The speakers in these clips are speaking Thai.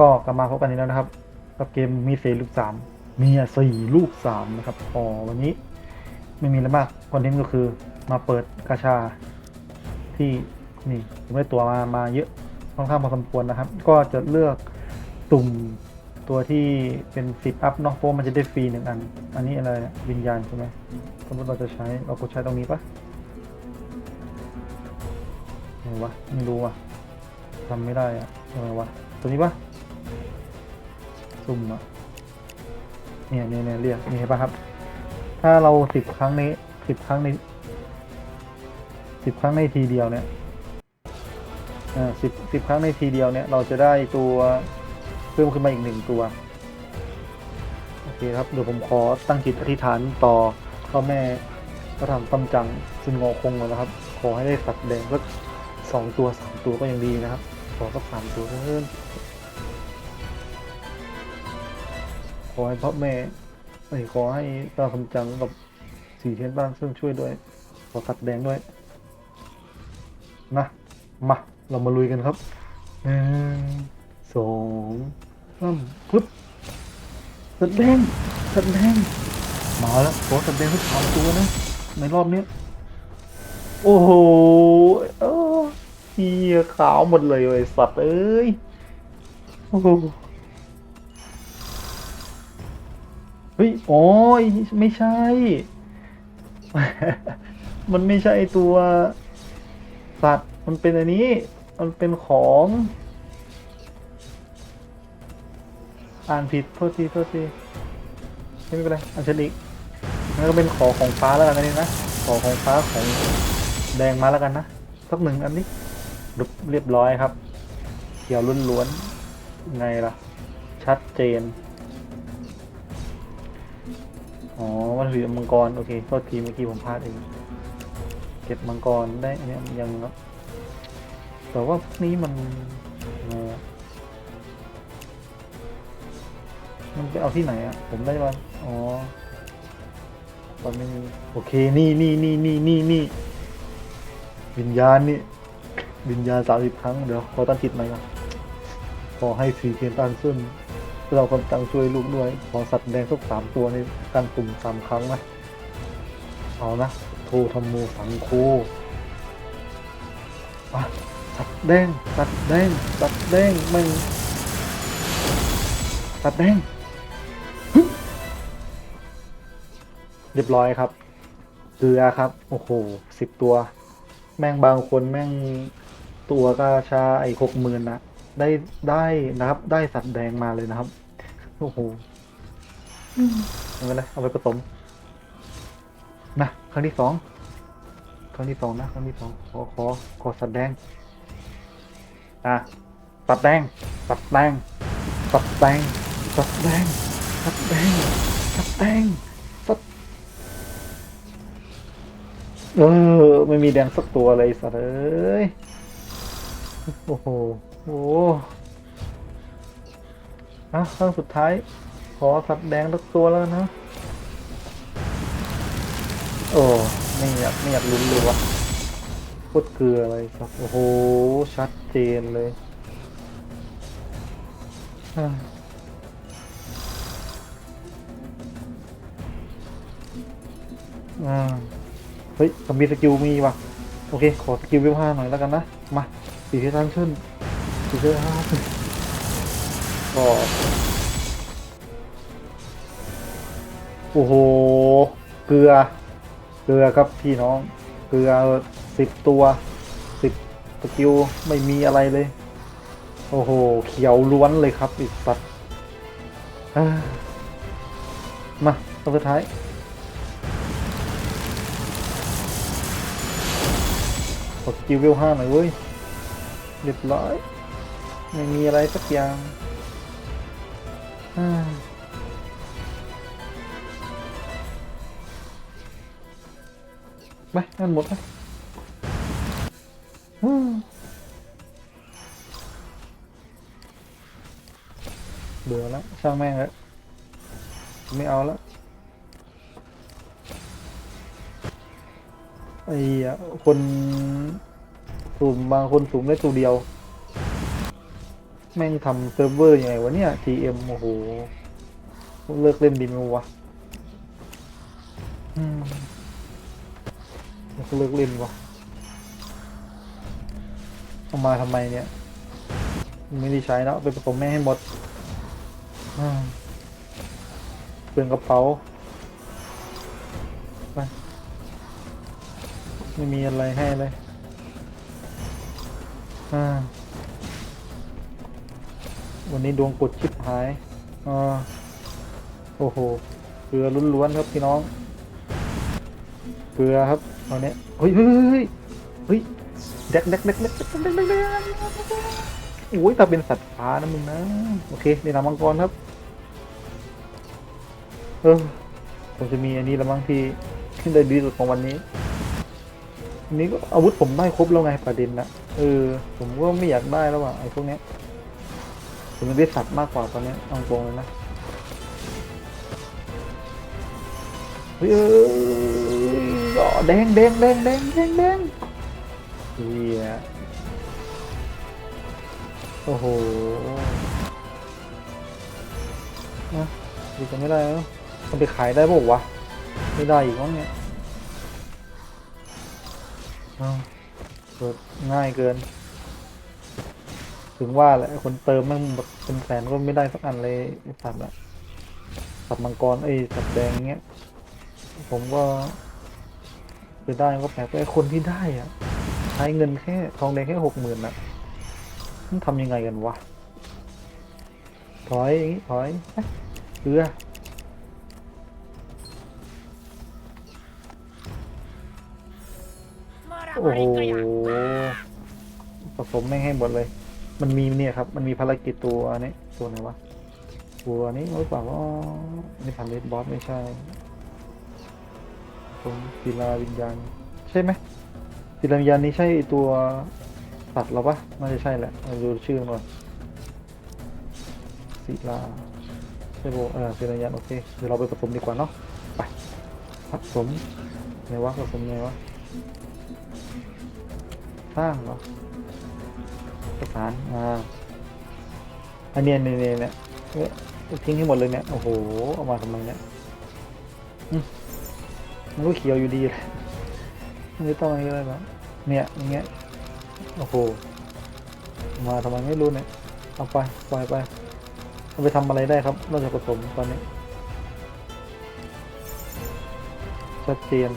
ก็กลับมาพบกันอีกแล้วนะครับ กับเกมมีเซลูกสามมีสี่ลูกสามนะครับพอวันนี้ไม่มีอะไรมากคอนเทนต์ก็คือมาเปิดกาชาที่นี่ผมได้ตัวมามาเยอะ ค่อนข้างพอสมควรนะครับ ก็จะเลือกตุ่มตัวที่เป็นสิบอัพเนาะเพราะมันจะได้ฟรีหนึ่งอัน อันนี้อะไรเนี่ยวิญญาณใช่ไหมสมมติเราจะใช้เรากดใช้ตรงนี้ปะอะไรวะไม่รู้อะทำไม่ได้อะอะไรวะตัวนี้ปะซุ่มอะเนี่ยเนี่ยเนี่ยเรียกนี่เห็นปะครับ ถ้าเราสิบครั้งในสิบครั้งในสิบครั้งในทีเดียวเนี่ย สิบสิบครั้งในทีเดียวเนี่ยเราจะได้ตัวเพิ่มขึ้นมาอีกหนึ่งตัวโอเคครับเดี๋ยวผมขอตั้งจิตอธิษฐานต่อพ่อแม่พระธรรมตำจังซึ่งงอคงเลยนะครับ ขอให้ได้สัตว์แดงสักสองตัวสามตัวก็ยังดีนะครับ ขอสักสามตัวเพิ่มขอให้พ่อแม่เอ้ขอให้ตาคำจังกับสี่เทียนบ้านซึ่งช่วยด้วย ขอสัตัดแดงด้วยนะมา เรามาลุยกันครับหนึ่งสองสามปึ๊บตัดแดงตัดแดงมาแล้วขอตัดแดงสักสามตัวนะ ในรอบนี้ โอ้โหเออเฮียขาวหมดเลยไอ้สัตว์เอ้ย โอ้โหเฮ้ยโอ้ยไม่ใช่ มันไม่ใช่ตัวสัตว์ มันเป็นอันนี้ มันเป็นของ อ่านผิดโทษทีโทษทีไม่เป็นไรอันเชลิกงั้นก็เป็นขอของฟ้าแล้วกันนะนี่นะขอของฟ้าของแดงมาแล้วกันนะสักหนึ่งอันนี้รุบเรียบร้อยครับเขียวล้วนๆไงล่ะ ชัดเจนอ๋อวัตถุดิบมังกร โอเคโทษทีเมื่อกี้ผมพลาดเอง เก็บมังกรได้อันเนี่ยยังครับ แต่ว่าพวกนี้มัน มันไปเอาที่ไหนอะผมได้มาอ๋อตอนนี้โอเค นี่นี่นี่นี่นี่นี่วิญญาณนี่ วิญญาณสามสิบครั้ง เดี๋ยว ขอตั้งจิตใหม่ก่อนขอให้สีเทียนตั้งขึ้นเรากำลังช่วยลูกด้วย ขอสัตว์แดงสักสามตัวในการตุ่มสามครั้งนะเอานะ โทธรรมโมสังโฆอะ ตว์แดงสัตว์แดงสัตว์แดงไม่สัตว์แดงเรียบร้อยครับ เกลือครับ โอ้โหสิบตัว แม่งบางคนแม่งตัวก็ชาไอ้หกหมื่นนะได้ได้นะครับ ได้สัตว์แดงมาเลยนะครับ โอ้โหไม่เป็นไรเอาไปผสมนะครั้งที่สองครั้งที่สองนะครั้งที่สองขอขอขอสัตว์แดง อะสัตว์แดงสัตว์แดงสัตว์แดงสัตว์แดงสัตว์แดงสัตว์แดงสัตว์เออไม่มีแดงสักตัวเลยสัตว์เอ้ยโอ้โหโอ้อะครั้งสุดท้าย ขอสัตว์แดงสักตัวแล้วนะ โอ้ไม่อยากไม่อยากลุ้นเลยวะ โคตรเกลืออะไรสักโอ้โห ชัดเจนเลยอ่าเฮ้ยผมมีสกิลมีว่ะ โอเค ขอสกิลวิวห้าหน่อยแล้วกันนะ มาสีเทตั้งขึ้นสีเที่ห้าขึ้นก็โอ้โห เกลือ เกลือครับพี่น้อง เกลือ สิบตัวสิบสกิลไม่มีอะไรเลย โอ้โห เขียวล้วนเลยครับอีกสัตว์มาตัวสุดท้ายกดสกิลเวลห้าหน่อยเว้ยเรียบร้อย ไม่มีอะไรสักอย่างไปนั่นหมดไปอืม เบื่อแล้วช่างแม่งแล้วไม่เอาแล้วไอ้คนสุ่มบางคนสุ่มได้ตัวเดียว แม่งทำเซิร์ฟเวอร์ยังไงวะเนี่ย TM โอ้โหเลิกเล่นดินมวะอืมเลิกเล่นวะ เอามาทำไมเนี่ย ไม่ได้ใช้แล้วไปผสมแม่ให้หมดเปลืองกระเป๋าไปไม่มีอะไรให้เลยวันนี้ดวงกดชิบหายอโอ้โห เกลือล้วนๆครับพี่น้อง เกลือครับตอนนี้เฮ้ยเฮ้ยเฮ้ยเฮ้ย เด็กเด็กเด็กเด็กเด็กเด็กเด็กโอ้ยตาเป็นสัตว์ป่านะมึงนะโอเคนี่ละมังกรครับเออผมจะมีอันนี้ละมั้งที่ที่ได้ดีสุดของวันนี้อันนี้ก็อาวุธผมได้ครบแล้วไงประเด็นนะเออผมก็ไม่อยากได้แล้วอะไอ้พวกเนี้ยผมเป็นสัตว์มากกว่าตอนนี้เอากรงเลยนะเฮ้ยแดงแดงแดงแดงแดงแดง เฮียโอ้โหนะดูกันไม่ได้แล้วมันไปขายได้ป่าวะ ไม่ได้อีกมั้งเนี่ยอ้าเปิดง่ายเกิน ถึงว่าแหละคนเติมม่งแบบเป็นแสนก็ไม่ได้สักอันเลยสัตว์อะสัตว์มังกรไอ้สัตว์แดงเงี้ย ผมก็ไปได้ก็แปลกไอ้คนที่ได้อะ ช้เงินแค่ทองแดงแค่หกหมื่นอะมันทำยังไงกันวะ ถอยอย่างงี้ถอยเอ๊ะเรือโอ้โหผสมแม่งให้หมดเลย มันมีเนี่ยครับ มันมีภารกิจตัวนี้ตัวไหนวะ ตัวนี้หรือเปล่าว่านี่พันเลดบอสไม่ใช่ผมศิลาวิญญาณ ใช่ไหม ศิลาวิญญาณนี้ใช่ตัวสัตว์เราปะน่าจะใช่แหละเราดูชื่อมันก่อนศิลาใช่โบเออศิลาญญาณโอเคเดี๋ยวเราไปผสมดีกว่าเนาะไปผสมไงวะผสมไงวะสร้างเหรอประสานอ่าอันเนี้เนี่ยเนี่ยเนี่ยเอ๊ะทิ้งให้หมดเลยเนี่ยโอ้โหเอามาทำไมเนี่ยมันก็เขียวอยู่ดีแหละ ไม่ต้องอะไรก็ได้หรอกเนี่ยอย่างเงี้ยโอ้โหมาทำไมไม่รู้เนี่ยเอาไปปล่อยไปเอาไปทำอะไรได้ครับนอกจากผสมตอนนี้ชัดเจน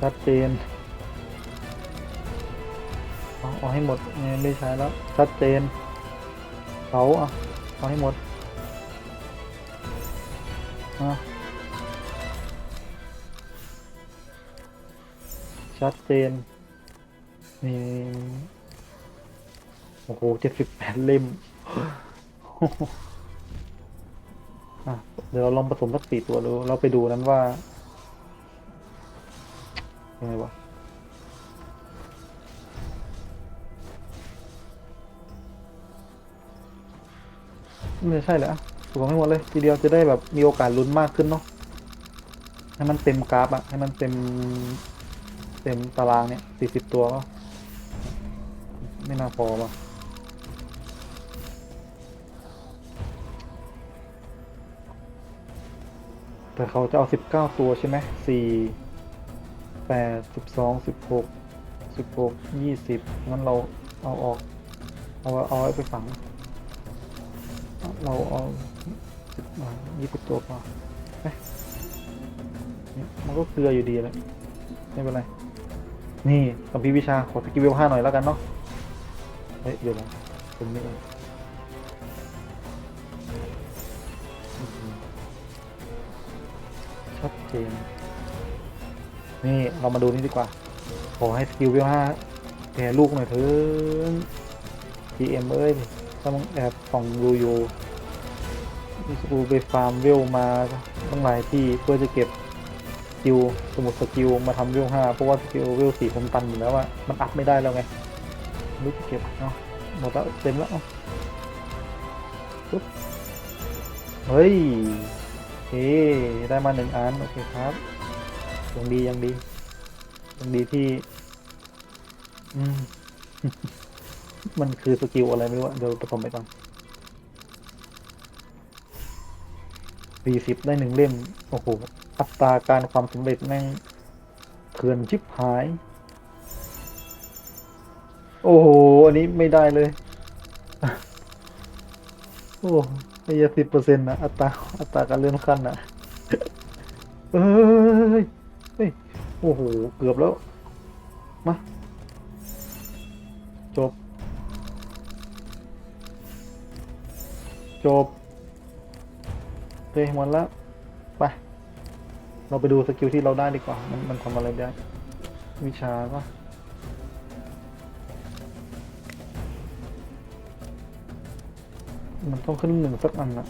ชัดเจนเอาให้หมดเนี่ยไม่ใช้แล้วชัดเจนเขาอะเอาให้หมดอะ ชัดเจนนี่โอ้โหเจ็ดสิบแปดเล่มเดี๋ยวเราลองผสมสักสี่ตัวดูเราไปดูนั้นว่ายังไงวะไม่ใช่เหรอถูกไม่หมดเลย ทีเดียวจะได้แบบมีโอกาสลุ้นมากขึ้นเนาะให้มันเต็มกราฟอะให้มันเต็ม เต็มตารางเนี่ยสี่สิบตัวก็ไม่น่าพอป่ะแต่เขาจะเอาสิบเก้าตัวใช่ไหมสี่แปดสิบสองสิบหกสิบหกยี่สิบงั้นเราเอาออก เอาเอาไว้ไปฝัง เราเอาสิบยี่สิบตัวพอเอ๊ะมันก็เกลืออยู่ดีแหละไม่เป็นไร นี่กับพี่วิชาขอสกิลเวลห้าหน่อยแล้วกันเนาะเฮ้ยเดี๋ยวนะผมนี่เองอื้อหือชัดเจนนี่เรามาดูนี่ดีกว่า ขอให้สกิลเวลห้าแกลูกหน่อยเถอะ GM เอ้ยต้องแอบส่องดูอยู่กูไปฟาร์มเวลมาตั้งหลายที่เพื่อจะเก็บ กิลสมุดสกิลมาทำเวลห้าเพราะว่าสกิลเวลสี่ผมตันอยู่แล้วอะมันอัพไม่ได้แล้วไงไม่รู้เก็บเนาะหมดแล้วเต็มแล้วเอาปุ๊บเฮ้ยโอเคได้มาหนึ่งอันโอเคครับยังดียังดียังดีที่ อืม มันคือสกิลอะไรไม่รู้อะเดี๋ยวผสมไปก่อนสี่สิบได้หนึ่งเล่ม โอ้โห อัตราการความสำเร็จแม่งเถื่อนชิบหาย โอ้โห อันนี้ไม่ได้เลย โอ้ไอ้สิบเปอร์เซ็นต์นะอัตราอัตราการเลื่อนขั้นนะเอ้ยเฮ้ยโอ้โห เกือบแล้ว มา จบ จบโอเคหมดแล้ว เราไปดูสกิลที่เราได้ดีกว่า มันมันทำอะไรได้ วิชาปะมันต้องขึ้นหนึ่งสักอันนะ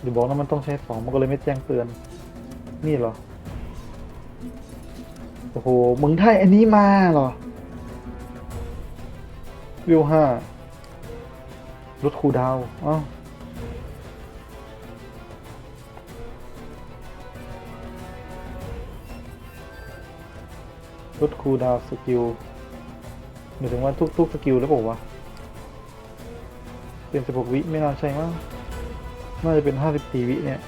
เดี๋ยวบอกนะมันต้องใช้สองมันก็เลยไม่แจ้งเตือน นี่เหรอ โอ้โห มึงได้อันนี้มาเหรอ วิวห้าลดคูดาวน์อ้าว ลดคูลดาวสกิลหมายถึงว่าทุกๆสกิลแล้วบอกว่าเป็น 16 วิไม่น่าใช่มั้งน่าจะเป็น 54 วิเนี่ย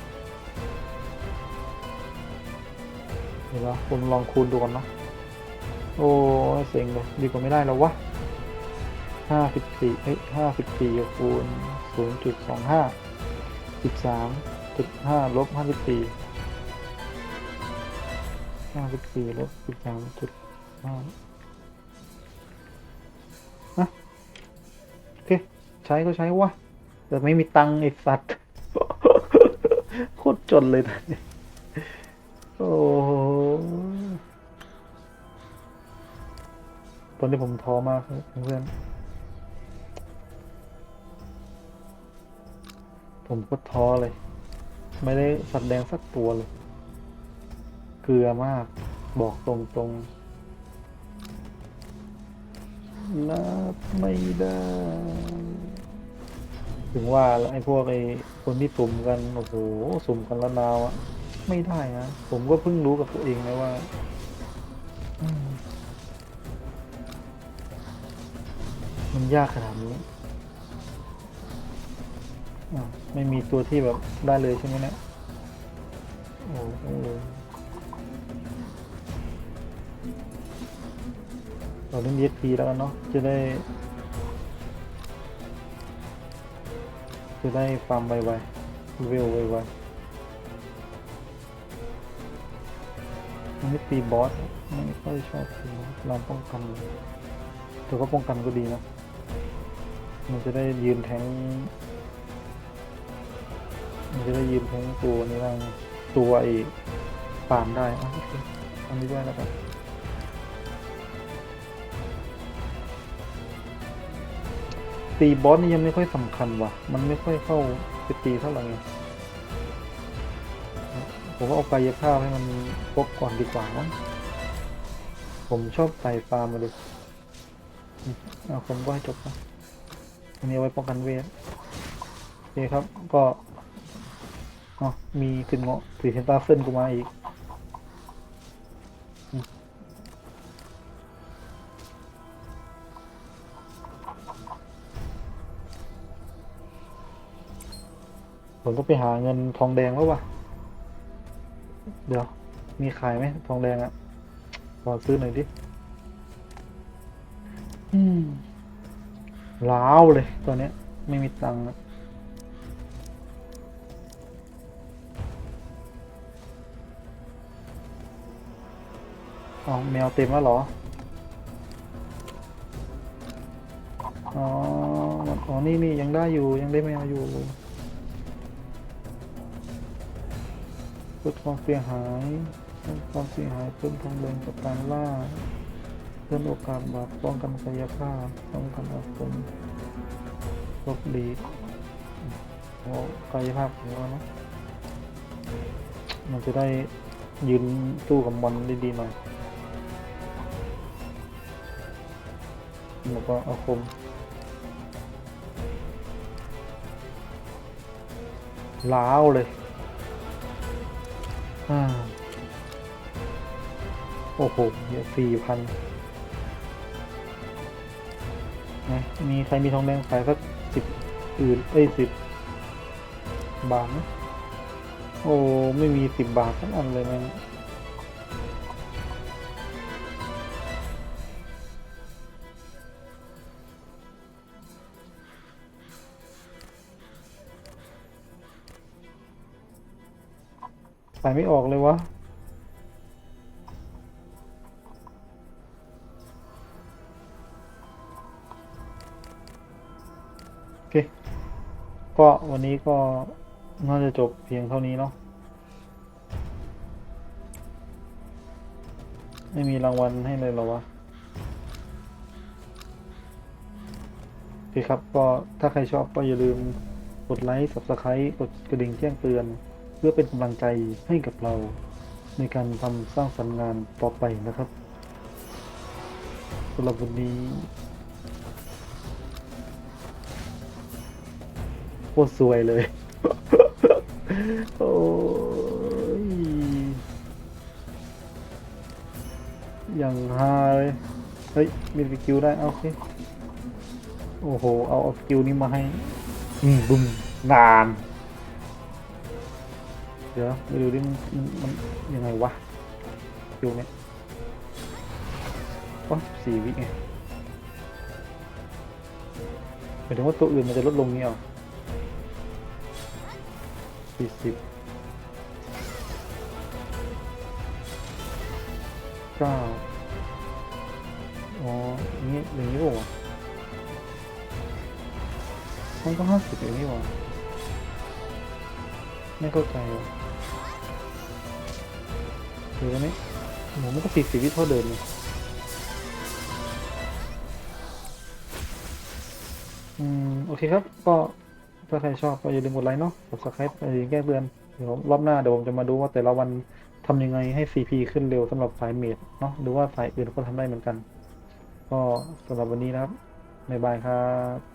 เห็นไหปคุณลองคูณดูก่อนเนาะโอ้เสียงเลยดีกว่าไม่ได้แล้ววะ 54เฮ้ย54คูณ0.25 13.5ลบ54 54ลบ13.5 นะโอเค ใช้ก็ใช้วะแต่ไม่มีตังค์ไอสัตว์ โคตรจนเลยนะโอ้ตอนนี้ผมท้อมากเพื่อน ผมก็ท้อเลย ไม่ได้สัตว์แดงสักตัวเลย เกลือมากบอกตรงๆ นับไม่ได้ ถึงว่าไอ้พวกไอ้คนที่สุ่มกัน โอ้โห สุ่มกันละนาวอะไม่ได้นะผมก็เพิ่งรู้กับตัวเองนะว่ามมันยากขนาดนี้ไม่มีตัวที่แบบได้เลยใช่ไหมเนี่ยโอ้โห เราเล่น DSP แล้วกันเนาะจะได้ จะได้ฟาร์มไวๆเวลไวๆไม่ตีบอสไม่ค่อยชอบตีบอสเราป้องกันแต่ก็ป้องกันก็ดีนะ มันจะได้ยืนแทงมันจะได้ยืนแทงตัวนี้ได้ไงตัวไอ้ฟาร์มได้อะโอเคทำนี้ด้วยแล้วกัน ตีบอสนี่ยังไม่ค่อยสำคัญว่ะ มันไม่ค่อยเข้าไปตีเท่าไหร่ไงผมว่าเอากายภาพให้มันครบก่อนดีกว่ามั้งผมชอบไต่ฟาร์มมาเลยเอาผมก็ให้จบนะอันนี้เอาไว้ป้องกันเวทโอเคครับ ก็อ๋อมีขึ้นเงาะสีเซนตาเส้นกูมาอีก ผมต้องไปหาเงินทองแดงแล้ววะเดี๋ยว มีขายไหมทองแดงอะ่ะขอซื้อหน่อยดิอืมล้าวเลยตอนเนี้ยไม่มีตังค์อะอ๋อแมวเต็มแล้วเหรอ อ๋อ อ๋อ นี่นี่ยังได้อยู่ ยังได้แมวอยู่ ลดความเสียหายลดความเสียหายเพิ่มทางเดินกับการล่าเพิ่มโอกาสบาดป้องกันกายภาพป้องกันอาคมลบดีโอ้กายภาพของเราเนาะมันจะได้ยืนสู้กับมอนได้ดีหน่อยบอกว่าเอาคมล้าวเลย อ่าโอ้โหเดี๋ยวสี่พันนะมีใครมีทองแดงขายสักสิบอื่นเอ้ยสิบบาทไหมโอ้ ไม่มีสิบบาทสักอันเลยมันะายไม่ออกเลยวะโอเค ก็วันนี้ก็น่าจะจบเพียงเท่านี้เนาะไม่มีรางวัลให้เลยหรอวะโอเคครับ ก็ถ้าใครชอบก็อย่าลืมกดไลค์ subscribe กดกระดิ่งแจ้งเตือน พื่อเป็นกำลังใจให้กับเรา ในการทำสร้างสรรค์งานต่อไปนะครับสำหรับวันนี้โคตรสวยเลย โอ้ยอย่างฮาเลย เฮ้ย มีสกิลได้ เอาโอเคโอ้โห เอาสกิลนี้มาให้ อืมบุ้มนาน เดี๋ยวไปดูดิมันมันยังไงวะสกิลเนี้ยอ๋อสี่วิไงหมายถึงว่าตัวอื่นมันจะลดลงเงี้ยหรอสี่สิบเก้าอ๋ออย่างนี้อย่างนี้ป่าวะมันก็ห้าสิบอย่างนี้ป่ะ ไม่เข้าใจหรืออันนี้โหมันก็สี่สิบวิเท่าเดิมเลยอืมโอเคครับ ก็ถ้าใครชอบก็อย่าลืมกดไลค์เนาะ subscribe อย่าลืมแก้เตือนเดี๋ยวรอบหน้าเดี๋ยวผมจะมาดูว่าแต่ละวันทำยังไงให้ CP ขึ้นเร็วสำหรับสายเมดเนาะหรือว่าสายอื่นก็ทำได้เหมือนกัน ก็สำหรับวันนี้นะครับบ๊ายบายครับ